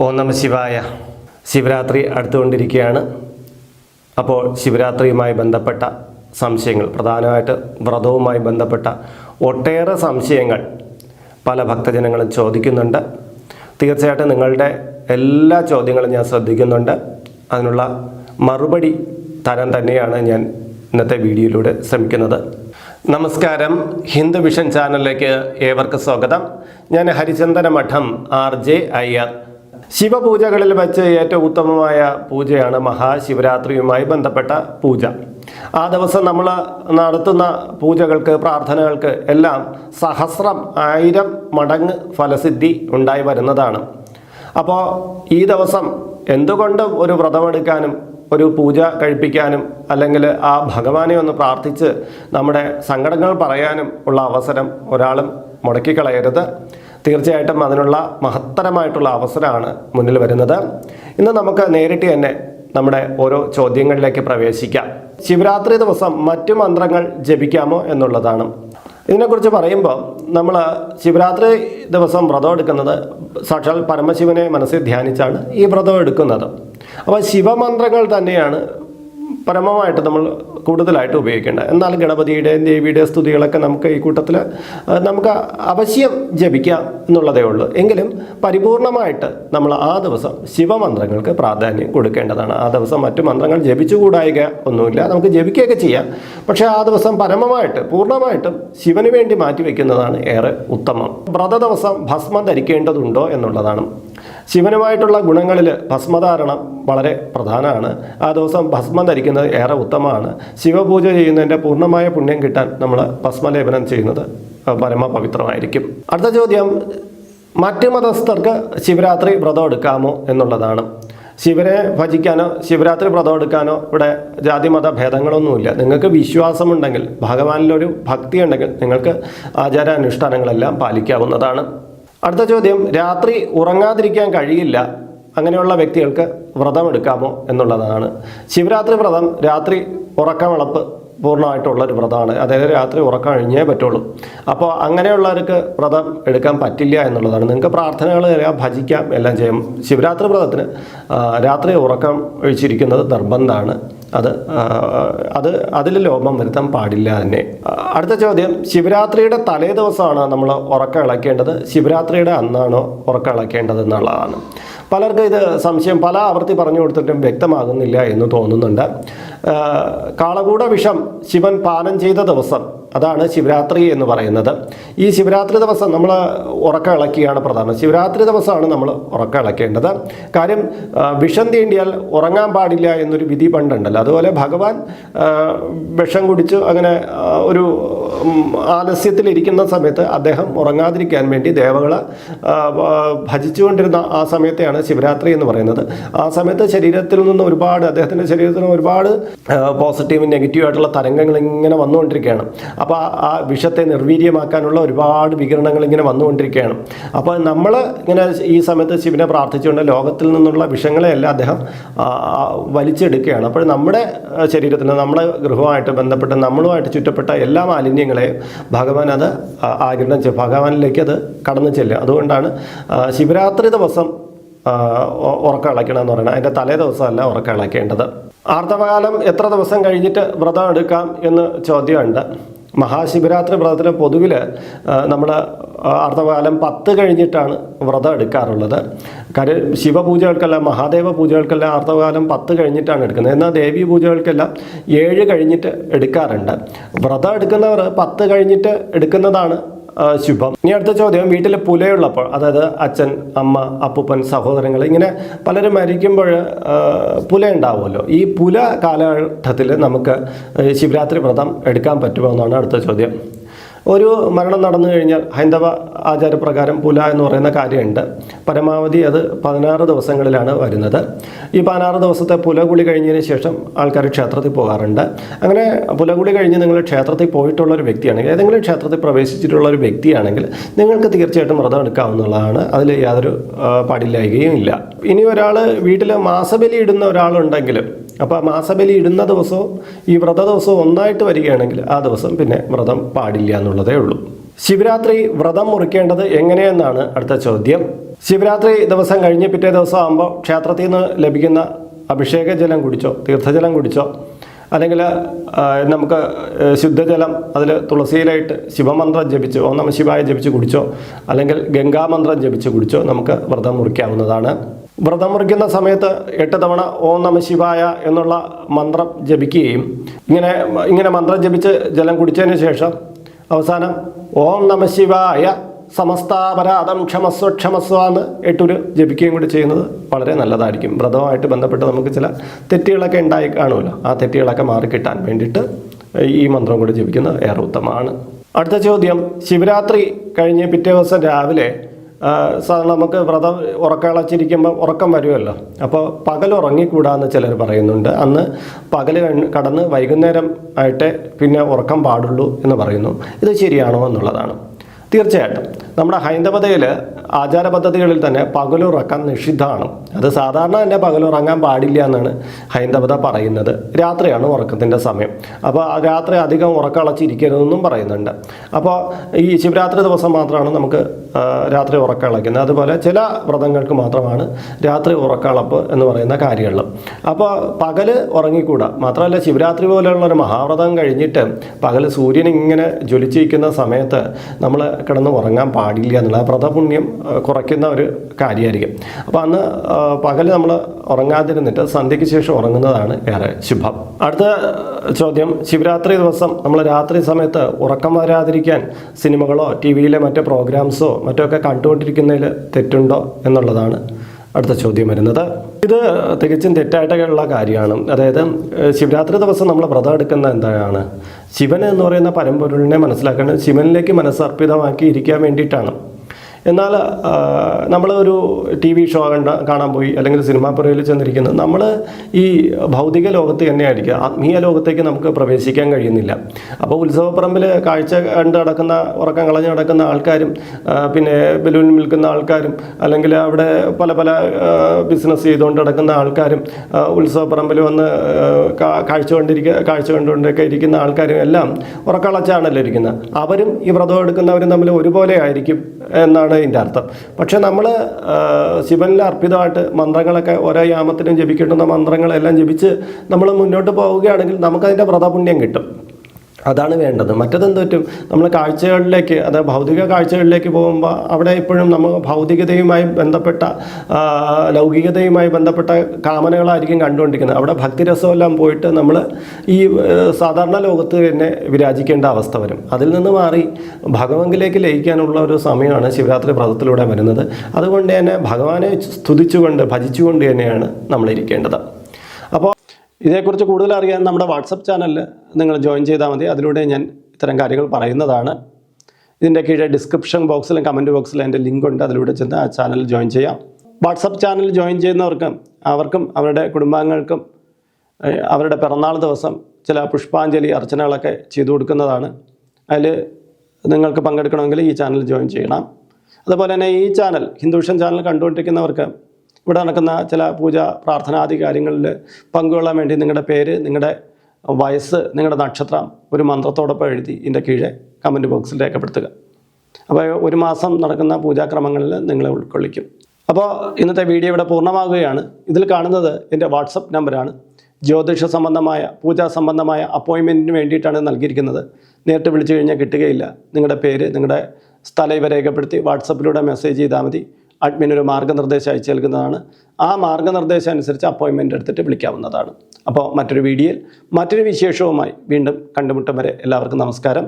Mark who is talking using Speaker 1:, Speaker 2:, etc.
Speaker 1: ഓം നമ ശിവായ. ശിവരാത്രി അടുത്തുകൊണ്ടിരിക്കുകയാണ്. അപ്പോൾ ശിവരാത്രിയുമായി ബന്ധപ്പെട്ട സംശയങ്ങൾ പ്രധാനമായിട്ട് വ്രതവുമായി ബന്ധപ്പെട്ട ഒട്ടേറെ സംശയങ്ങൾ പല ഭക്തജനങ്ങളും ചോദിക്കുന്നുണ്ട്. തീർച്ചയായിട്ടും നിങ്ങളുടെ എല്ലാ ചോദ്യങ്ങളും ഞാൻ ശ്രദ്ധിക്കുന്നുണ്ട്. അതിനുള്ള മറുപടി തരാൻ തന്നെയാണ് ഞാൻ ഇന്നത്തെ വീഡിയോയിലൂടെ ശ്രമിക്കുന്നത്. നമസ്കാരം. ഹിന്ദു വിഷൻ ചാനലിലേക്ക് ഏവർക്ക് സ്വാഗതം. ഞാൻ ഹരിചന്ദന മഠം ആർ ജെ അയ്യർ ശിവപൂജകളിൽ വെച്ച് ഏറ്റവും ഉത്തമമായ പൂജയാണ് മഹാശിവരാത്രിയുമായി ബന്ധപ്പെട്ട പൂജ. ആ ദിവസം നമ്മൾ നടത്തുന്ന പൂജകൾക്ക് പ്രാർത്ഥനകൾക്ക് എല്ലാം സഹസ്രം ആയിരം മടങ്ങ് ഫലസിദ്ധി ഉണ്ടായി വരുന്നതാണ്. അപ്പോൾ ഈ ദിവസം എന്തുകൊണ്ടും ഒരു വ്രതമെടുക്കാനും ഒരു പൂജ കഴിപ്പിക്കാനും അല്ലെങ്കിൽ ആ ഭഗവാനെ ഒന്ന് പ്രാർത്ഥിച്ച് നമ്മുടെ സങ്കടങ്ങൾ പറയാനും ഉള്ള അവസരം ഒരാളും മുടക്കിക്കളയരുത്. തീർച്ചയായിട്ടും അതിനുള്ള മഹത്തരമായിട്ടുള്ള അവസരമാണ് മുന്നിൽ വരുന്നത്. ഇന്ന് നമുക്ക് നേരിട്ട് തന്നെ നമ്മുടെ ഓരോ ചോദ്യങ്ങളിലേക്ക് പ്രവേശിക്കാം. ശിവരാത്രി ദിവസം മറ്റു മന്ത്രങ്ങൾ ജപിക്കാമോ എന്നുള്ളതാണ്. ഇതിനെക്കുറിച്ച് പറയുമ്പോൾ നമ്മൾ ശിവരാത്രി ദിവസം വ്രതം എടുക്കുന്നത് സാക്ഷാൽ പരമശിവനെ മനസ്സിൽ ധ്യാനിച്ചാണ് ഈ വ്രതം എടുക്കുന്നത്. അപ്പോൾ ശിവമന്ത്രങ്ങൾ തന്നെയാണ് പരമമായിട്ട് നമ്മൾ കൂടുതലായിട്ട് ഉപയോഗിക്കേണ്ട. എന്നാൽ ഗണപതിയുടെയും ദേവിയുടെയും സ്തുതികളൊക്കെ നമുക്ക് ഈ കൂട്ടത്തിൽ നമുക്ക് അവശ്യം ജപിക്കാം എന്നുള്ളതേ ഉള്ളൂ. എങ്കിലും പരിപൂർണമായിട്ട് നമ്മൾ ആ ദിവസം ശിവമന്ത്രങ്ങൾക്ക് പ്രാധാന്യം കൊടുക്കേണ്ടതാണ്. ആ ദിവസം മറ്റു മന്ത്രങ്ങൾ ജപിച്ചുകൂടായിക ഒന്നുമില്ല. നമുക്ക് ജപിക്കുകയൊക്കെ ചെയ്യാം. പക്ഷേ ആ ദിവസം പരമമായിട്ട് പൂർണമായിട്ടും ശിവന് വേണ്ടി മാറ്റിവെക്കുന്നതാണ് ഏറെ ഉത്തമം. വ്രത ദിവസം ഭസ്മം ധരിക്കേണ്ടതുണ്ടോ എന്നുള്ളതാണ് ശിവനുമായിട്ടുള്ള ഗുണങ്ങളിൽ ഭസ്മധാരണം വളരെ പ്രധാനമാണ്. ആ ദിവസം ഭസ്മം ധരിക്കുന്നത് ഏറെ ഉത്തമമാണ്. ശിവപൂജ ചെയ്യുന്നതിന്റെ പൂർണമായ പുണ്യം കിട്ടാൻ നമ്മൾ ഭസ്മലേപനം ചെയ്യുന്നത് പരമപവിത്രമായിരിക്കും. അടുത്ത ചോദ്യം മറ്റ് മതസ്ഥർക്ക് ശിവരാത്രി വ്രതം എടുക്കാമോ എന്നുള്ളതാണ്. ശിവനെ ഭജിക്കാനോ ശിവരാത്രി വ്രതം എടുക്കാനോ ഇവിടെ ജാതിമത ഭേദങ്ങളൊന്നുമില്ല. നിങ്ങൾക്ക് വിശ്വാസമുണ്ടെങ്കിൽ ഭഗവാനിലൊരു ഭക്തി ഉണ്ടെങ്കിൽ നിങ്ങൾക്ക് ആചാരാനുഷ്ഠാനങ്ങളെല്ലാം പാലിക്കാവുന്നതാണ്. അടുത്ത ചോദ്യം രാത്രി ഉറങ്ങാതിരിക്കാൻ കഴിയില്ല. അങ്ങനെയുള്ള വ്യക്തികൾക്ക് വ്രതം എടുക്കാമോ എന്നുള്ളതാണ്. ശിവരാത്രി വ്രതം രാത്രി ഉറക്കമിളപ്പ് പൂർണമായിട്ടുള്ള ഒരു വ്രതമാണ്. അതായത് രാത്രി ഉറക്കം കഴിഞ്ഞേ പറ്റുള്ളൂ. അപ്പോൾ അങ്ങനെയുള്ളവർക്ക് വ്രതം എടുക്കാൻ പറ്റില്ല എന്നുള്ളതാണ്. നിങ്ങൾക്ക് പ്രാർത്ഥനകൾ തരാം ഭജിക്കാം എല്ലാം ചെയ്യാം. ശിവരാത്രി വ്രതത്തിന് രാത്രി ഉറക്കം ഒഴിച്ചിരിക്കുന്നത് നിർബന്ധമാണ്. അത് അത് അതിൽ ലോപം വരുത്താൻ പാടില്ല തന്നെ. അടുത്ത ചോദ്യം ശിവരാത്രിയുടെ തലേ ദിവസമാണ് നമ്മൾ ഉറക്കം ഇളക്കേണ്ടത്. ശിവരാത്രിയുടെ അന്നാണോ ഉറക്കം ഇളക്കേണ്ടത് എന്നുള്ളതാണ്. പലർക്കും ഇത് സംശയം പല ആവർത്തി പറഞ്ഞു കൊടുത്തിട്ടും വ്യക്തമാകുന്നില്ല എന്ന് തോന്നുന്നുണ്ട്. കാളകൂട വിഷം ശിവൻ പാനം ചെയ്ത ദിവസം അതാണ് ശിവരാത്രി എന്ന് പറയുന്നത്. ഈ ശിവരാത്രി ദിവസം നമ്മൾ ഉറക്കം ഇളക്കിയാണ് പ്രധാനം. ശിവരാത്രി ദിവസമാണ് നമ്മൾ ഉറക്കം ഇളക്കേണ്ടത്. കാര്യം വിഷം തീണ്ടിയാൽ ഉറങ്ങാൻ പാടില്ല എന്നൊരു വിധി പണ്ടുണ്ടല്ലോ. അതുപോലെ ഭഗവാൻ വിഷം കുടിച്ച് അങ്ങനെ ഒരു ആലസ്യത്തിലിരിക്കുന്ന സമയത്ത് അദ്ദേഹം ഉറങ്ങാതിരിക്കാൻ വേണ്ടി ദേവകളെ ഭജിച്ചുകൊണ്ടിരുന്ന ആ സമയത്തെയാണ് ശിവരാത്രി എന്ന് പറയുന്നത്. ആ സമയത്ത് ശരീരത്തിൽ നിന്ന് ഒരുപാട് അദ്ദേഹത്തിന്റെ ശരീരത്തിൽ നിന്ന് ഒരുപാട് പോസിറ്റീവും നെഗറ്റീവ് ആയിട്ടുള്ള തരംഗങ്ങൾ ഇങ്ങനെ വന്നുകൊണ്ടിരിക്കുകയാണ്. അപ്പോൾ ആ- വിഷത്തെ നിർവീര്യമാക്കാനുള്ള ഒരുപാട് വികിരണങ്ങൾ ഇങ്ങനെ വന്നുകൊണ്ടിരിക്കുകയാണ്. അപ്പോൾ നമ്മൾ ഇങ്ങനെ ഈ സമയത്ത് ശിവനെ പ്രാർത്ഥിച്ചുകൊണ്ട് ലോകത്തിൽ നിന്നുള്ള വിഷങ്ങളെയെല്ലാം അദ്ദേഹം വലിച്ചെടുക്കുകയാണ്. അപ്പോൾ നമ്മുടെ ശരീരത്തിന് നമ്മുടെ ഗൃഹവുമായിട്ട് ബന്ധപ്പെട്ട് നമ്മളുമായിട്ട് ചുറ്റപ്പെട്ട എല്ലാ മാലിന്യങ്ങളെയും ഭഗവാൻ അത് ആകിരണം ചെയ്യും ഭഗവാനിലേക്ക് അത് കടന്നു ചെല്ലുക. അതുകൊണ്ടാണ് ശിവരാത്രി ദിവസം ഉറക്കം എന്ന് പറയുന്നത്. അതിന്റെ തലേ ദിവസമല്ല ഉറക്കം ഇളക്കേണ്ടത്. ആർത്തവകാലം എത്ര ദിവസം കഴിഞ്ഞിട്ട് വ്രതം എടുക്കാം എന്ന് ചോദ്യമുണ്ട്. മഹാശിവരാത്രി വ്രതത്തിൽ പൊതുവിൽ നമ്മൾ അർദ്ധകാലം പത്ത് കഴിഞ്ഞിട്ടാണ് വ്രതം എടുക്കാറുള്ളത്. കാര്യം ശിവപൂജകൾക്കെല്ലാം മഹാദേവ പൂജകൾക്കെല്ലാം അർദ്ധകാലം പത്ത് കഴിഞ്ഞിട്ടാണ് എടുക്കുന്നത്. എന്നാൽ ദേവീ പൂജകൾക്കെല്ലാം ഏഴ് കഴിഞ്ഞിട്ട് എടുക്കാറുണ്ട്. വ്രതം എടുക്കുന്നവർ പത്ത് കഴിഞ്ഞിട്ട് എടുക്കുന്നതാണ് ശുഭം. ഇനി അടുത്ത ചോദ്യം വീട്ടിൽ പുലയുള്ളപ്പോൾ അതായത് അച്ഛൻ അമ്മ അപ്പൂപ്പൻ സഹോദരങ്ങൾ ഇങ്ങനെ പലരും മരിക്കുമ്പോൾ പുല ഉണ്ടാവുമല്ലോ ഈ പുല കാലഘട്ടത്തിൽ നമുക്ക് ശിവരാത്രി വ്രതം എടുക്കാൻ പറ്റുമോ എന്നാണ് അടുത്ത ചോദ്യം. ഒരു മരണം നടന്നു കഴിഞ്ഞാൽ ഹൈന്ദവ ആചാരപ്രകാരം പുല എന്ന് പറയുന്ന കാര്യമുണ്ട്. പരമാവധി അത് പതിനാറ് ദിവസങ്ങളിലാണ് വരുന്നത്. ഈ പതിനാറ് ദിവസത്തെ പുലകുളി കഴിഞ്ഞതിന് ശേഷം ആൾക്കാർ ക്ഷേത്രത്തിൽ പോകാറുണ്ട്. അങ്ങനെ പുലകുളി കഴിഞ്ഞ് നിങ്ങൾ ക്ഷേത്രത്തിൽ പോയിട്ടുള്ള ഒരു വ്യക്തിയാണെങ്കിൽ ഏതെങ്കിലും ക്ഷേത്രത്തിൽ പ്രവേശിച്ചിട്ടുള്ള ഒരു വ്യക്തിയാണെങ്കിൽ നിങ്ങൾക്ക് തീർച്ചയായിട്ടും വ്രതം എടുക്കാവുന്നതാണ്. അതിൽ യാതൊരു പാടില്ലായികയും ഇല്ല. ഇനി ഒരാൾ വീട്ടിൽ മാസബലി ഇടുന്ന ഒരാളുണ്ടെങ്കിലും അപ്പോൾ മാസബലി ഇടുന്ന ദിവസവും ഈ വ്രത ദിവസവും ഒന്നായിട്ട് വരികയാണെങ്കിൽ ആ ദിവസം പിന്നെ വ്രതം പാടില്ല എന്നുള്ളതേ ഉള്ളൂ. ശിവരാത്രി വ്രതം മുറിക്കേണ്ടത് എങ്ങനെയെന്നാണ് അടുത്ത ചോദ്യം. ശിവരാത്രി ദിവസം കഴിഞ്ഞ് പിറ്റേ ദിവസം ആകുമ്പോൾ ക്ഷേത്രത്തിൽ നിന്ന് ലഭിക്കുന്ന അഭിഷേക ജലം കുടിച്ചോ തീർത്ഥജലം കുടിച്ചോ അല്ലെങ്കിൽ നമുക്ക് ശുദ്ധജലം അതിൽ തുളസിയിലായിട്ട് ശിവമന്ത്രം ജപിച്ച് ഓം നമ ശിവായ ജപിച്ച് കുടിച്ചോ അല്ലെങ്കിൽ ഗംഗാമന്ത്രം ജപിച്ച് കുടിച്ചോ നമുക്ക് വ്രതം മുറിക്കാവുന്നതാണ്. വ്രതം മുറിക്കുന്ന സമയത്ത് എട്ട് തവണ ഓം നമ ശിവായ എന്നുള്ള മന്ത്രം ജപിക്കുകയും ഇങ്ങനെ ഇങ്ങനെ മന്ത്രം ജപിച്ച് ജലം കുടിച്ചതിന് ശേഷം അവസാനം ഓം നമ ശിവായ സമസ്താപരാധം ക്ഷമസ്വ ക്ഷമസ്വ എന്ന് എട്ടൂര് ജപിക്കുകയും കൂടി ചെയ്യുന്നത് വളരെ നല്ലതായിരിക്കും. വ്രതവുമായിട്ട് ബന്ധപ്പെട്ട് നമുക്ക് ചില തെറ്റുകളൊക്കെ ഉണ്ടായി കാണുമല്ലോ. ആ തെറ്റുകളൊക്കെ മാറിക്കിട്ടാൻ വേണ്ടിയിട്ട് ഈ മന്ത്രം കൂടി ജപിക്കുന്നത് ഏറെ ഉത്തമമാണ്. അടുത്ത ചോദ്യം ശിവരാത്രി കഴിഞ്ഞ് പിറ്റേ ദിവസം രാവിലെ സാധാരണ നമുക്ക് വ്രതം ഉറക്കളച്ചിരിക്കുമ്പോൾ ഉറക്കം വരുമല്ലോ. അപ്പോൾ പകൽ ഉറങ്ങിക്കൂടാന്ന് ചിലർ പറയുന്നുണ്ട്. അന്ന് പകൽ കടന്ന് വൈകുന്നേരം ആയിട്ട് പിന്നെ ഉറക്കം പാടുള്ളൂ എന്ന് പറയുന്നു. ഇത് ശരിയാണോ എന്നുള്ളതാണ്. തീർച്ചയായിട്ടും. നമ്മുടെ ഹൈന്ദവതയിൽ ആചാര പദ്ധതികളിൽ തന്നെ പകലുറക്കം നിഷിദ്ധമാണ്. അത് സാധാരണ തന്നെ പകലുറങ്ങാൻ പാടില്ല എന്നാണ് ഹൈന്ദവത പറയുന്നത്. രാത്രിയാണ് ഉറക്കത്തിന്റെ സമയം. അപ്പോൾ ആ രാത്രി അധികം ഉറക്കളച്ചിരിക്കരുതെന്നും പറയുന്നുണ്ട്. അപ്പോൾ ഈ ശിവരാത്രി ദിവസം മാത്രമാണ് നമുക്ക് രാത്രി ഉറക്കളക്കുന്നത് അതുപോലെ ചില വ്രതങ്ങൾക്ക് മാത്രമാണ് രാത്രി ഉറക്കളപ്പ് എന്ന് പറയുന്ന കാര്യങ്ങൾ അപ്പോൾ പകൽ ഉറങ്ങിക്കൂടാ. മാത്രമല്ല ശിവരാത്രി പോലെയുള്ള ഒരു മഹാവ്രതം കഴിഞ്ഞിട്ട് പകൽ സൂര്യൻ ഇങ്ങനെ ജ്വലിച്ചിരിക്കുന്ന സമയത്ത് നമ്മൾ കിടന്ന് ഉറങ്ങാൻ പാടില്ല എന്നുള്ള വ്രതപുണ്യം കുറയ്ക്കുന്ന ഒരു കാര്യമായിരിക്കും അപ്പോൾ അന്ന് പകൽ നമ്മൾ ഉറങ്ങാതിരുന്നിട്ട് സന്ധ്യയ്ക്ക് ശേഷം ഉറങ്ങുന്നതാണ് ഏറെ ശുഭം. അടുത്ത ചോദ്യം ശിവരാത്രി ദിവസം നമ്മൾ രാത്രി സമയത്ത് ഉറക്കം വരാതിരിക്കാൻ സിനിമകളോ ടി വിയിലെ മറ്റ് പ്രോഗ്രാംസോ മറ്റൊക്കെ കണ്ടുകൊണ്ടിരിക്കുന്നതിൽ തെറ്റുണ്ടോ എന്നുള്ളതാണ് അടുത്ത ചോദ്യം വരുന്നത്. ഇത് തികച്ചും തെറ്റായിട്ടുള്ള കാര്യമാണ്. അതായത് ശിവരാത്രി ദിവസം നമ്മൾ വ്രതം എടുക്കുന്ന എന്താണ്? ശിവൻ എന്ന് പറയുന്ന പരമ്പൊരുളിനെ മനസ്സിലാക്കേണ്ടത് ശിവനിലേക്ക് മനസ്സർപ്പിതമാക്കി ഇരിക്കാൻ വേണ്ടിയിട്ടാണ്. എന്നാൽ നമ്മൾ ഒരു ടി വി ഷോ കണ്ട കാണാൻ പോയി അല്ലെങ്കിൽ സിനിമാ പുറയിൽ ചെന്നിരിക്കുന്നത് നമ്മൾ ഈ ഭൗതിക ലോകത്ത് തന്നെയായിരിക്കും. ആത്മീയ ലോകത്തേക്ക് നമുക്ക് പ്രവേശിക്കാൻ കഴിയുന്നില്ല. അപ്പോൾ ഉത്സവപ്പറമ്പിൽ കാഴ്ച കണ്ട് നടക്കുന്ന ഉറക്കം കളഞ്ഞ് നടക്കുന്ന ആൾക്കാരും പിന്നെ ബലൂൺ വിൽക്കുന്ന ആൾക്കാരും അല്ലെങ്കിൽ അവിടെ പല പല ബിസിനസ് ചെയ്തുകൊണ്ട് നടക്കുന്ന ആൾക്കാരും ഉത്സവപ്പറമ്പിൽ വന്ന് കാഴ്ച കണ്ടിരിക്കുക കാഴ്ച കണ്ടുകൊണ്ടൊക്കെ ഇരിക്കുന്ന ആൾക്കാരും എല്ലാം ഉറക്കളച്ചാണല്ലോ ഇരിക്കുന്നത് അവരും ഈ വ്രതം എടുക്കുന്നവരും തമ്മിൽ ഒരുപോലെ ആയിരിക്കും എന്നാണ് ഇതിന്റെ അർത്ഥം. പക്ഷേ നമ്മൾ ശിവനിൽ അർപ്പിതമായിട്ട് മന്ത്രങ്ങളൊക്കെ ഓരോ യാമത്തിനും ജപിക്കേണ്ടുന്ന മന്ത്രങ്ങളെല്ലാം ജപിച്ച് നമ്മൾ മുന്നോട്ട് പോവുകയാണെങ്കിൽ നമുക്കതിന്റെ വ്രതപുണ്യം കിട്ടും. അതാണ് വേണ്ടത്. മറ്റതെന്ത് പറ്റും? നമ്മൾ കാഴ്ചകളിലേക്ക് അതായത് ഭൗതിക കാഴ്ചകളിലേക്ക് പോകുമ്പോൾ അവിടെ ഇപ്പോഴും നമ്മൾ ഭൗതികതയുമായി ബന്ധപ്പെട്ട ലൗകികതയുമായി ബന്ധപ്പെട്ട കാമനകളായിരിക്കും കണ്ടുകൊണ്ടിരിക്കുന്നത്. അവിടെ ഭക്തിരസമെല്ലാം പോയിട്ട് നമ്മൾ ഈ സാധാരണ ലോകത്ത് തന്നെ വിരാജിക്കേണ്ട അവസ്ഥ വരും. അതിൽ നിന്ന് മാറി ഭഗവങ്കിലേക്ക് ലയിക്കാനുള്ള ഒരു സമയമാണ് ശിവരാത്രി വ്രതത്തിലൂടെ വരുന്നത്. അതുകൊണ്ട് തന്നെ ഭഗവാനെ സ്തുതിച്ചുകൊണ്ട് ഭജിച്ചുകൊണ്ട് തന്നെയാണ് അപ്പോൾ ഇതേക്കുറിച്ച് കൂടുതൽ അറിയാൻ നമ്മുടെ വാട്സപ്പ് ചാനലിൽ നിങ്ങൾ ജോയിൻ ചെയ്താൽ മതി. അതിലൂടെ ഞാൻ ഇത്തരം കാര്യങ്ങൾ പറയുന്നതാണ്. ഇതിന്റെ കീഴെ ഡിസ്ക്രിപ്ഷൻ ബോക്സിലും കമന്റ് ബോക്സിലും എന്റെ ലിങ്ക് ഉണ്ട്. അതിലൂടെ ചെന്ന് ആ ചാനൽ ജോയിൻ ചെയ്യാം. വാട്സപ്പ് ചാനൽ ജോയിൻ ചെയ്യുന്നവർക്കും അവർക്കും അവരുടെ കുടുംബാംഗങ്ങൾക്കും അവരുടെ പിറന്നാൾ ദിവസം ചില പുഷ്പാഞ്ജലി അർച്ചനകളൊക്കെ ചെയ്തു കൊടുക്കുന്നതാണ്. അതിൽ നിങ്ങൾക്ക് പങ്കെടുക്കണമെങ്കിൽ ഈ ചാനൽ ജോയിൻ ചെയ്യണം. അതുപോലെ തന്നെ ഈ ചാനൽ ഹിന്ദുഷൻ ചാനൽ കണ്ടുകൊണ്ടിരിക്കുന്നവർക്ക് ഇവിടെ നടക്കുന്ന ചില പൂജ പ്രാർത്ഥനാദി കാര്യങ്ങളിൽ പങ്കുകൊള്ളാൻ വേണ്ടി നിങ്ങളുടെ പേര് നിങ്ങളുടെ വയസ്സ് നിങ്ങളുടെ നക്ഷത്രം ഒരു മന്ത്രത്തോടൊപ്പം എഴുതി ഇതിന്റെ കീഴെ കമന്റ് ബോക്സിൽ രേഖപ്പെടുത്തുക. അപ്പോൾ ഒരു മാസം നടക്കുന്ന പൂജാക്രമങ്ങളിൽ നിങ്ങളെ ഉൾക്കൊള്ളിക്കും. അപ്പോൾ ഇന്നത്തെ വീഡിയോ ഇവിടെ പൂർണമാകുകയാണ്. ഇതിൽ കാണുന്നത് എന്റെ വാട്സപ്പ് നമ്പറാണ്. ജ്യോതിഷ സംബന്ധമായ പൂജാ സംബന്ധമായ അപ്പോയിൻമെന്റിന് വേണ്ടിയിട്ടാണ് നൽകിയിരിക്കുന്നത്. നേരിട്ട് വിളിച്ചു കഴിഞ്ഞാൽ കിട്ടുകയില്ല. നിങ്ങളുടെ പേര് നിങ്ങളുടെ സ്ഥലം ഇവ രേഖപ്പെടുത്തി വാട്സപ്പിലൂടെ മെസ്സേജ് ചെയ്താൽ മതി. അഡ്മിൻ ഒരു മാർഗനിർദ്ദേശം അയച്ചു നൽകുന്നതാണ്. ആ മാർഗനിർദ്ദേശം അനുസരിച്ച് അപ്പോയിൻമെന്റ് എടുത്തിട്ട് വിളിക്കാവുന്നതാണ്. അപ്പോൾ മറ്റൊരു വീഡിയോയിൽ മറ്റൊരു വിശേഷവുമായി വീണ്ടും കണ്ടുമുട്ടും വരെ എല്ലാവർക്കും നമസ്കാരം.